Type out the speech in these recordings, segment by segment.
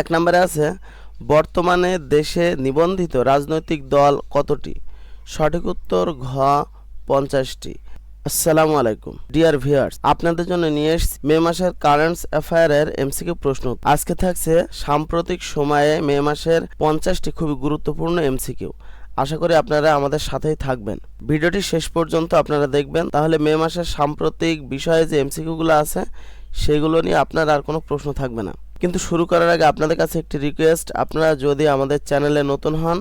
এক নম্বরে আছে, বর্তমানে দেশে নিবন্ধিত রাজনৈতিক দল কতটি? সঠিক উত্তর ঘ, পঞ্চাশটি। আসসালামু আলাইকুম। ডিয়ার ভিউয়ার্স, আপনাদের জন্য নিয়ে এসেছি মে মাসের কারেন্টস অ্যাফায়ারের এমসিকিউ প্রশ্ন আজকে থাকছে সাম্প্রতিক সময়ে মে মাসের পঞ্চাশটি খুবই গুরুত্বপূর্ণ এমসিকিউ। আশা করি আপনারা আমাদের সাথেই থাকবেন। ভিডিওটি শেষ পর্যন্ত আপনারা দেখবেন। তাহলে মে মাসের সাম্প্রতিক বিষয়ে যে এমসিকিউগুলো আছে, সেগুলো নিয়ে আপনার আর কোনো প্রশ্ন থাকবে না। কিন্তু শুরু করার আগে আপনাদের কাছে একটি রিকোয়েস্ট আপনারা যদি আমাদের চ্যানেলে নতুন হন,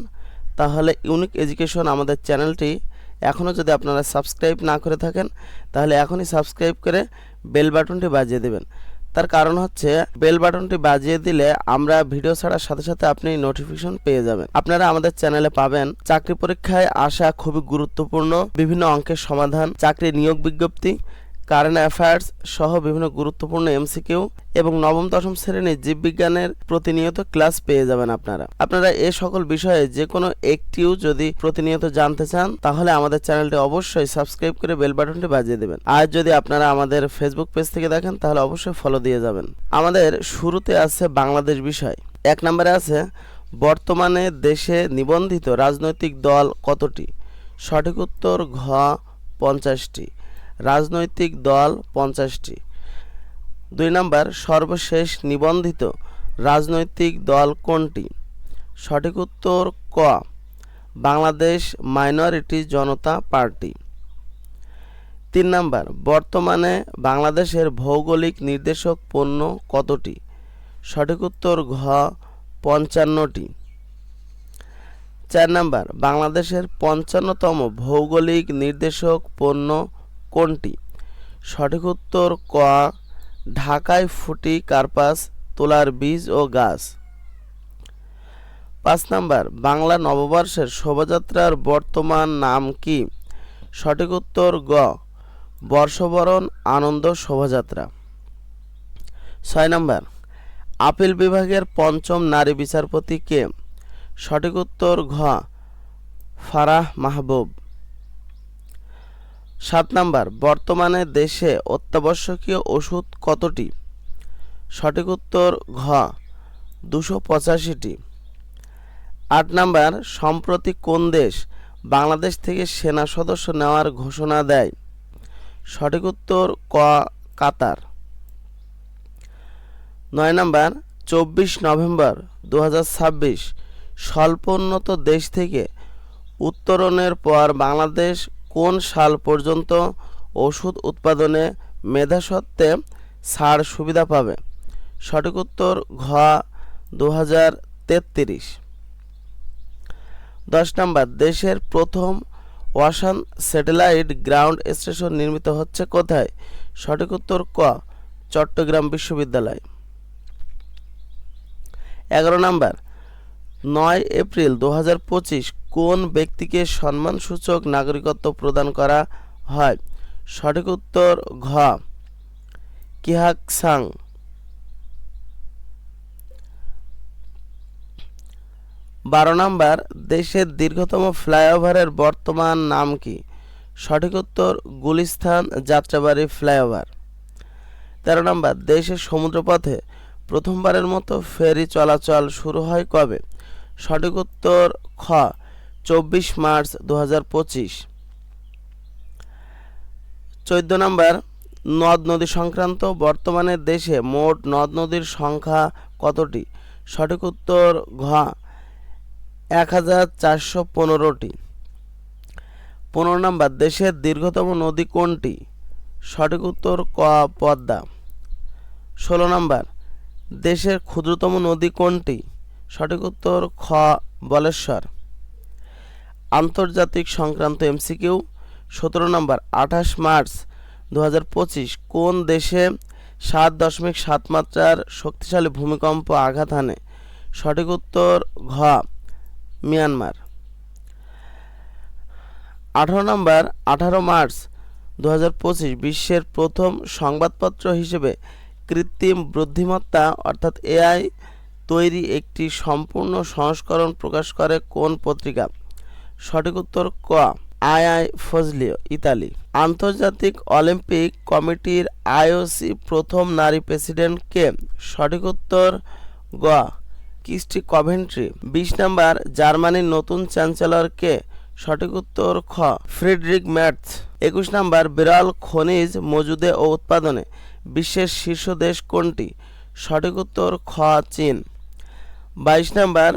তাহলে ইউনিক এডুকেশন আমাদের চ্যানেলটি এখনও যদি আপনারা সাবস্ক্রাইব না করে থাকেন, তাহলে এখনই সাবস্ক্রাইব করে বেল বাটনটি বাজিয়ে দেবেন। তার কারণ হচ্ছে বেল বাটনটি বাজিয়ে দিলে আমরা ভিডিও ছাড়ার সাথে সাথে আপনি নোটিফিকেশন পেয়ে যাবেন। আপনারা আমাদের চ্যানেলে পাবেন চাকরি পরীক্ষায় আসা খুবই গুরুত্বপূর্ণ, বিভিন্ন অঙ্কের সমাধান, চাকরি নিয়োগ বিজ্ঞপ্তি কারেন্ট অ্যাফেয়ার্স সহ বিভিন্ন গুরুত্বপূর্ণ এমসিকিউ এবং নবম দশম শ্রেণির জীববিজ্ঞানের প্রতিনিয়ত ক্লাস পেয়ে যাবেন আপনারা। আপনারা এ সকল বিষয়ে যে কোনো একটিও যদি প্রতিনিয়ত জানতে চান, তাহলে আমাদের চ্যানেলটি অবশ্যই সাবস্ক্রাইব করে বেল বাটনটি বাজিয়ে দেবেন। আর যদি আপনারা আমাদের ফেসবুক পেজ থেকে দেখেন, তাহলে অবশ্যই ফলো দিয়ে যাবেন। আমাদের শুরুতে আছে বাংলাদেশ বিষয়। এক নম্বরে আছে, বর্তমানে দেশে নিবন্ধিত রাজনৈতিক দল কতটি? সঠিক উত্তর ঘ পঞ্চাশটি। রাজনৈতিক দল পঞ্চাশটি। দুই নম্বর, সর্বশেষ নিবন্ধিত রাজনৈতিক দল কোনটি? সঠিক উত্তর ক, বাংলাদেশ মাইনরিটি জনতা পার্টি। তিন নম্বর, বর্তমানে বাংলাদেশের ভৌগোলিক নির্দেশক পণ্য কতটি? সঠিক উত্তর ঘ, পঞ্চান্নটি। চার নম্বর, বাংলাদেশের পঞ্চান্নতম ভৌগোলিক নির্দেশক পণ্য কোনটি? সঠিক উত্তর ক, ঢাকায় ফুটি কার্পাস, তোলার বীজ ও গাছ। পাঁচ নাম্বার, বাংলা নববর্ষের শোভাযাত্রার বর্তমান নাম কি? সঠিক উত্তর গ, বর্ষবরণ আনন্দ শোভাযাত্রা। ছয় নম্বর, আপিল বিভাগের পঞ্চম নারী বিচারপতি কে? সঠিক উত্তর ঘ, ফারাহ মাহবুব। সাত নাম্বার, বর্তমানে দেশে অত্যাবশ্যকীয় ওষুধ কতটি? সঠিক উত্তর, ঘ, দুশো পঁচাশিটি। আট নাম্বার, সম্প্রতি কোন দেশ বাংলাদেশ থেকে সেনা সদস্য নেওয়ার ঘোষণা দেয়? সঠিক উত্তর, ক, কাতার। নয় নাম্বার, চব্বিশ নভেম্বর দু হাজার ছাব্বিশ, স্বল্পোন্নত দেশ থেকে উত্তরণের পর বাংলাদেশ কোন সাল পর্যন্ত ওষুধ উৎপাদনে মেধাসত্ত্বে ছাড় সুবিধা পাবে? সঠিক উত্তর ঘ দু হাজার দশ নম্বর, দেশের প্রথম ওয়াসান স্যাটেলাইট গ্রাউন্ড স্টেশন নির্মিত হচ্ছে কোথায়? সঠিক উত্তর ক, চট্টগ্রাম বিশ্ববিদ্যালয়। এগারো নম্বর, নয় এপ্রিল দু হাজার পঁচিশ কোন ব্যক্তিকে সম্মানসূচক নাগরিকত্ব প্রদান করা হয়? সঠিক উত্তর, ঘ। কিহাকসাং বারো নম্বর, দেশের দীর্ঘতম ফ্লাইওভারের বর্তমান নাম কি? সঠিক উত্তর গুলিস্থান যাত্রাবাড়ি ফ্লাইওভার। তেরো নম্বর, দেশের সমুদ্রপথে প্রথমবারের মতো ফেরি চলাচল শুরু হয় কবে? সঠিক উত্তর, খ। চব্বিশ মার্চ দু হাজার পঁচিশ। চোদ্দ নম্বর, নদ নদী সংক্রান্ত বর্তমানে দেশে মোট নদ নদীর সংখ্যা কতটি? সঠিক উত্তর, ঘ এক হাজার চারশো পনেরোটি। পনেরো নম্বর, দেশের দীর্ঘতম নদী কোনটি? সঠিক উত্তর, ক, পদ্মা। ষোলো নম্বর, দেশের ক্ষুদ্রতম নদী কোনটি? সঠিক উত্তর, খ, বলেশ্বর। আন্তর্জাতিক সংক্রান্ত এমসিকিউ সতেরো নম্বর, আঠাশ মার্চ দু হাজার পঁচিশ, কোন দেশে সাত দশমিক সাত মাত্রার শক্তিশালী ভূমিকম্প আঘাত হানে? সঠিক উত্তর, ঘ, মিয়ানমার। আঠারো নম্বর, আঠারো মার্চ দু বিশ্বের প্রথম সংবাদপত্র হিসেবে কৃত্রিম বুদ্ধিমত্তা, অর্থাৎ এআই তৈরি একটি সম্পূর্ণ সংস্করণ প্রকাশ করে কোন পত্রিকা? সঠিক উত্তর ক। আই ফজলিও ইতালি। আন্তর্জাতিক অলিম্পিক কমিটির আইওসি প্রথম নারী প্রেসিডেন্ট কে? সঠিক উত্তর গ। কিস্টি কভেন্ট্রি। বিশ নাম্বার, জার্মানির নতুন চ্যান্সেলর কে? সঠিক উত্তর খ। ফ্রিডরিক ম্যাটস একুশ নাম্বার, বিরল খনিজ মজুদে ও উৎপাদনে বিশ্বের শীর্ষ দেশ কোনটি? সঠিক উত্তর খ, চীন। বাইশ নাম্বার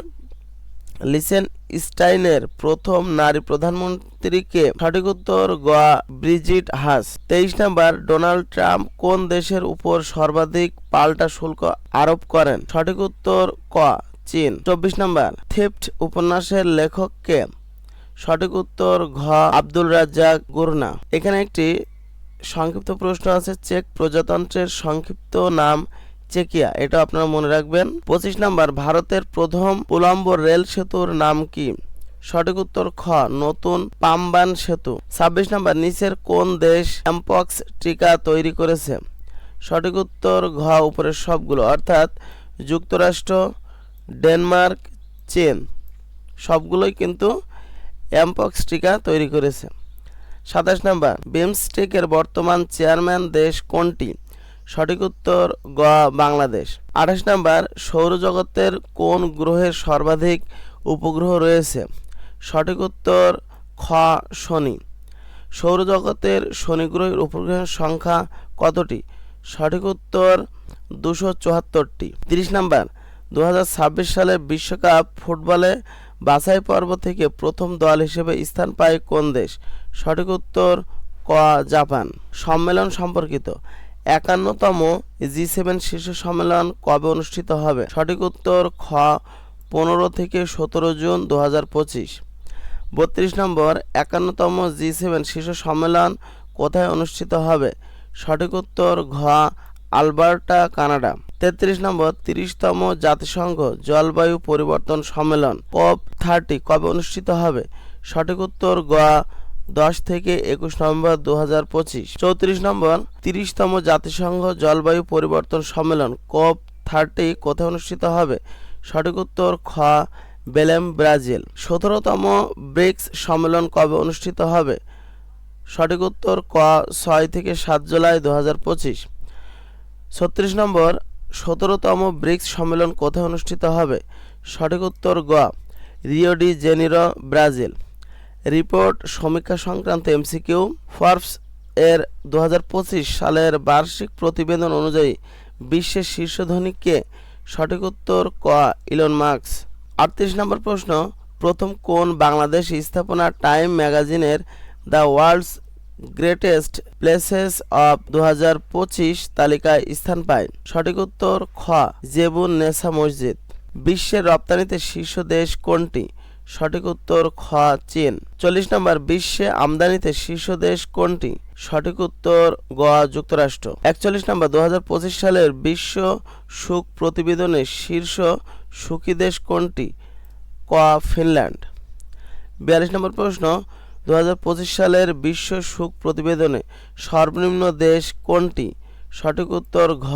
লিসেন স্টাইনের প্রথম নারী প্রধানমন্ত্রীকে সঠিক উত্তর গোয়া ব্রিজিট হাস। তেইশ নাম্বার, ডোনাল্ড ট্রাম্প কোন দেশের উপর সর্বাধিক পাল্টা শুল্ক আরোপ করেন? সঠিক উত্তর ক চীন। চব্বিশ নাম্বার, থিফট উপন্যাসের লেখককে সঠিক উত্তর ঘ আব্দুল রাজ্জাক গুরনা। এখানে একটি সংক্ষিপ্ত প্রশ্ন আছে, চেক প্রজাতন্ত্রের সংক্ষিপ্ত নাম চেকিয়া, এটা আপনারা মনে রাখবেন। পঁচিশ নাম্বার, ভারতের প্রথম উলম্ব রেল সেতুর নাম কি? সঠিক উত্তর, খ, নতুন পামবান সেতু। ছাব্বিশ নাম্বার, নিচের কোন দেশ অ্যাম্পক্স টিকা তৈরি করেছে? সঠিক উত্তর, ঘ, উপরের সবগুলো, অর্থাৎ যুক্তরাষ্ট্র, ডেনমার্ক, চীন। সবগুলোই কিন্তু অ্যাম্পক্স টিকা তৈরি করেছে। সাতাশ নাম্বার, বিমস্টেকের বর্তমান চেয়ারম্যান দেশ কোনটি? সঠিক উত্তর গ বাংলাদেশ। আঠাশ নাম্বার, সৌরজগতের কোন গ্রহের সর্বাধিক উপগ্রহ রয়েছে? সঠিক উত্তর, খ, শনি। সৌরজগতের শনি গ্রহের উপগ্রহের সংখ্যা কতটি? সঠিক উত্তর, দুশো চুয়াত্তরটি। তিরিশ নাম্বার দু সালে বিশ্বকাপ ফুটবলে বাছাই পর্ব থেকে প্রথম দল হিসেবে স্থান পায় কোন দেশ? সঠিক উত্তর, ক, জাপান। সম্মেলন সম্পর্কিত। একান্নতম জি সেভেন শীর্ষ সম্মেলন কবে অনুষ্ঠিত হবে? সঠিক উত্তর খ, পনেরো থেকে সতেরো জুন দু হাজার পঁচিশ। বত্রিশ নম্বর, একান্নতম জি সেভেন শীর্ষ সম্মেলন কোথায় অনুষ্ঠিত হবে? সঠিক উত্তর ঘ, আলবার্টা, কানাডা। তেত্রিশ নম্বর, তিরিশতম জাতিসংঘ জলবায়ু পরিবর্তন সম্মেলন কপ থার্টি কবে অনুষ্ঠিত হবে? সঠিক উত্তর গ দশ থেকে একুশ নভেম্বর দু হাজার পঁচিশ। চৌত্রিশ নম্বর তিরিশতম জাতিসংঘ জলবায়ু পরিবর্তন সম্মেলন, কপ থার্টি কোথায় অনুষ্ঠিত হবে? সঠিক উত্তর, খ, বেলেম, ব্রাজিল। সতেরোতম ব্রিক্স সম্মেলন কবে অনুষ্ঠিত হবে? সঠিক উত্তর, ক, ছয় থেকে সাত জুলাই দু হাজার পঁচিশ। ছত্রিশ নম্বর সতেরোতম ব্রিক্স সম্মেলন কোথায় অনুষ্ঠিত হবে? সঠিক উত্তর গ Rio de Janeiro, Brazil. Report সমীক্ষা সংক্রান্ত এমসিকিউ, ফর্বস এর দু হাজার পঁচিশ সালের বার্ষিক প্রতিবেদন অনুযায়ী বিশ্বের শীর্ষ ধনীকে সঠিক উত্তর ক, ইলন মার্কস আটত্রিশ নম্বর প্রশ্ন, প্রথম কোন বাংলাদেশ স্থাপনা টাইম ম্যাগাজিনের the world's greatest places of দু তালিকায় স্থান পায়? সঠিক উত্তর, খ, জেবুন নেসা মসজিদ। বিশ্বের রপ্তানিতে শীর্ষ দেশ কোনটি? সঠিক উত্তর খ চীন। চল্লিশ নম্বর, বিশ্বে আমদানিতে শীর্ষ দেশ কোনটি? সঠিক উত্তর গ যুক্তরাষ্ট্র। একচল্লিশ নম্বর, দুহাজার পঁচিশ সালের বিশ্ব সুখ প্রতিবেদনে শীর্ষ সুখী দেশ কোনটি? ক ফিনল্যান্ড। বিয়াল্লিশ নম্বর প্রশ্ন দু হাজার পঁচিশ সালের বিশ্ব সুখ প্রতিবেদনে সর্বনিম্ন দেশ কোনটি? সঠিক উত্তর ঘ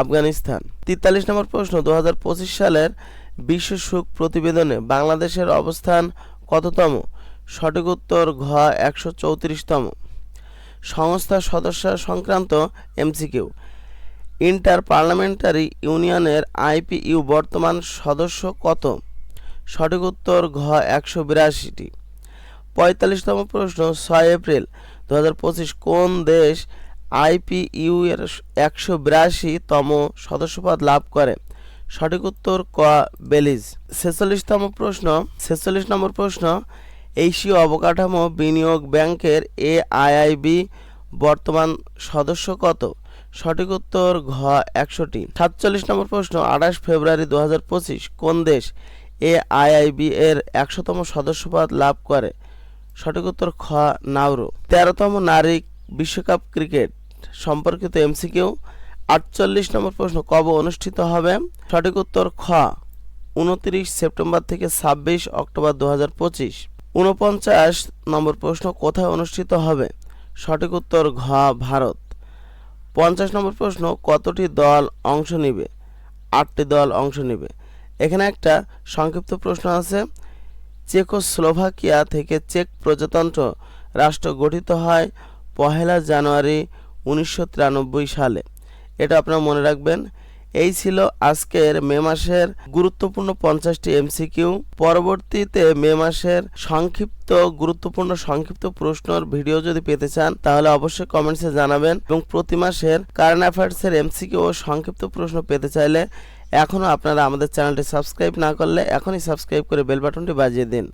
আফগানিস্তান। তেতাল্লিশ নম্বর প্রশ্ন দু হাজার পঁচিশ সালের বিশ্ব সুখ প্রতিবেদনে বাংলাদেশের অবস্থান কততম? সঠিক উত্তর ঘ, একশো চৌত্রিশতম। সংস্থার সদস্য সংক্রান্ত এমসিকিউ। ইন্টার পার্লামেন্টারি ইউনিয়নের আইপিইউ বর্তমান সদস্য কত? সঠিক উত্তর ঘ, একশো বিরাশিটি। পঁয়তাল্লিশতম প্রশ্ন, ছয় এপ্রিল দু হাজার পঁচিশ কোন দেশ আইপিইউ এর একশো বিরাশিতম সদস্যপদ লাভ করে? সঠিক উত্তর ক বেলিজ। ছেচল্লিশতম প্রশ্ন, ছেচল্লিশ নম্বর প্রশ্ন, এশীয় অবকাঠামো বিনিয়োগ ব্যাংকের এআইআইবি বর্তমান সদস্য কত? সঠিক উত্তর ঘ একশোটি। সাতচল্লিশ নম্বর প্রশ্ন, আঠাশ ফেব্রুয়ারি দু হাজার পঁচিশ, কোন দেশ এআইআইবি এর একশোতম সদস্যপদ লাভ করে? সঠিক উত্তর খ নাউরু তেরোতম নারী বিশ্বকাপ ক্রিকেট। সম্পর্কিত এমসিকিউ আটচল্লিশ নম্বর প্রশ্ন, কবে অনুষ্ঠিত হবে? সঠিক উত্তর, খ। উনত্রিশ সেপ্টেম্বর থেকে ছাব্বিশ অক্টোবর দু হাজার পঁচিশ। উনপঞ্চাশ নম্বর প্রশ্ন, কোথায় অনুষ্ঠিত হবে? সঠিক উত্তর, ঘ, ভারত। পঞ্চাশ নম্বর প্রশ্ন, কতটি দল অংশ নেবে? আটটি দল অংশ নেবে। এখানে একটা সংক্ষিপ্ত প্রশ্ন আছে। চেকোস্লোভাকিয়া থেকে চেক প্রজাতন্ত্র রাষ্ট্র গঠিত হয় পহেলা জানুয়ারি উনিশশো তিরানব্বই সালে। এটা আপনারা মনে রাখবেন। এই ছিল আজকের মে মাসের গুরুত্বপূর্ণ পঞ্চাশটি এমসিকিউ পরবর্তীতে মে মাসের সংক্ষিপ্ত, গুরুত্বপূর্ণ, সংক্ষিপ্ত প্রশ্নর ভিডিও যদি পেতে চান, তাহলে অবশ্যই কমেন্টসে জানাবেন এবং প্রতি মাসের কারেন্ট অ্যাফেয়ার্সের এমসিকিউ ও সংক্ষিপ্ত প্রশ্ন পেতে চাইলে এখনও আপনারা আমাদের চ্যানেলটি সাবস্ক্রাইব না করলে এখনই সাবস্ক্রাইব করে বেল বাটনটি বাজিয়ে দিন।